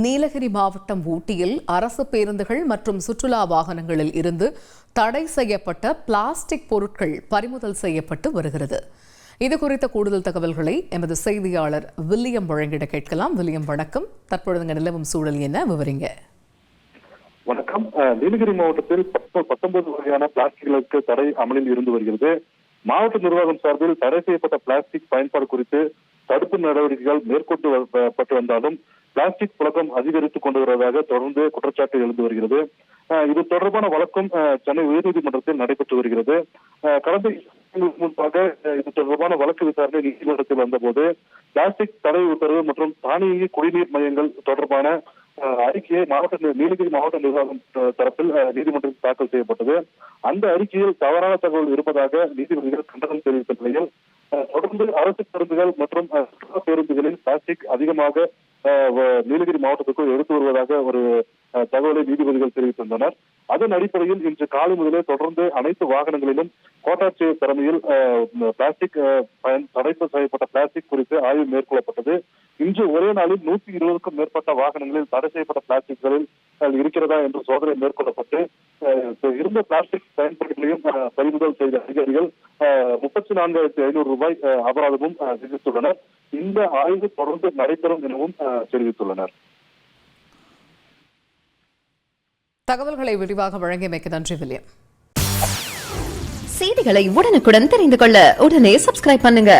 நீலகிரி மாவட்டம் ஊட்டியில் அரசு பேருந்துகள் மற்றும் சுற்றுலா வாகனங்களில் இருந்து தடை செய்யப்பட்ட பிளாஸ்டிக் பொருட்கள் பறிமுதல் செய்யப்பட்டு வருகிறது. இது குறித்த கூடுதல் தகவல்களை எமது செய்தியாளர் வில்லியம் வழங்கிட கேட்கலாம். வில்லியம் வணக்கம். தற்பொழுது நிலவும் சூழல் என்ன? விவரிங்க. வணக்கம். நீலகிரி மாவட்டத்தில் பத்தொன்பது வகையான பிளாஸ்டிக்களுக்கு தடை அமலில் இருந்து வருகிறது. மாவட்ட நிர்வாகம் சார்பில் தடை செய்யப்பட்ட பிளாஸ்டிக் பயன்பாடு குறித்து தடுப்பு நடவடிக்கைகள் மேற்கொண்டு பட்டு வந்தாலும் பிளாஸ்டிக் புழக்கம் அதிகரித்துக் கொண்டு வருவதாக தொடர்ந்து குற்றச்சாட்டு எழுந்து வருகிறது. இது தொடர்பான வழக்கும் சென்னை உயர்நீதிமன்றத்தில் நடைபெற்று வருகிறது. கடந்த முன்பாக இது தொடர்பான வழக்கு விசாரணை நீதிமன்றத்தில் வந்தபோது பிளாஸ்டிக் தடை உத்தரவு மற்றும் தானியங்கி குடிநீர் மையங்கள் தொடர்பான அஹ், அறிக்கையை மாவட்ட நீலகிரி மாவட்ட நிர்வாகம் தரப்பில் நீதிமன்றத்தில் தாக்கல் செய்யப்பட்டது. அந்த அறிக்கையில் தவறான தகவல் இருப்பதாக நீதிபதிகள் கண்டனம் தெரிவித்த நிலையில் தொடர்ந்து அரசு பேருந்துகள் மற்றும் சுற்றுலா பேருந்துகளில் பிளாஸ்டிக் அதிகமாக நீலகிரி மாவட்டத்துக்குள் எடுத்து வருவதாக ஒரு தகவலை நீதிபதிகள் தெரிவித்திருந்தனர். அதன் அடிப்படையில் இன்று காலை முதலே தொடர்ந்து அனைத்து வாகனங்களிலும் கோட்டாட்சியர் தலைமையில் பிளாஸ்டிக் பயன் தடை செய்யப்பட்ட பிளாஸ்டிக் குறித்து ஆய்வு மேற்கொள்ளப்பட்டது. இன்று ஒரே நாளில் நூத்தி இருபதுக்கும் மேற்பட்ட வாகனங்களில் தடை செய்யப்பட்ட பிளாஸ்டிக்களில் இருக்கிறதா என்று சோதனை மேற்கொள்ளப்பட்டு இருந்த பிளாஸ்டிக் பயன்பாடுகளையும் பறிமுதல் செய்த அதிகாரிகள் முப்பத்தி நான்காயிரத்தி ஐநூறு ரூபாய் அபராதமும் விதித்துள்ளனர். இந்த ஆய்வு தொடர்ந்து நடைபெறும் எனவும் தெரிவித்துள்ளனர். தகவல்களை விரிவாக வழங்கியமைக்கு நன்றி வில்லியம். செய்திகளை உடனுக்குடன் தெரிந்து கொள்ள உடனே சப்ஸ்கிரைப் பண்ணுங்க.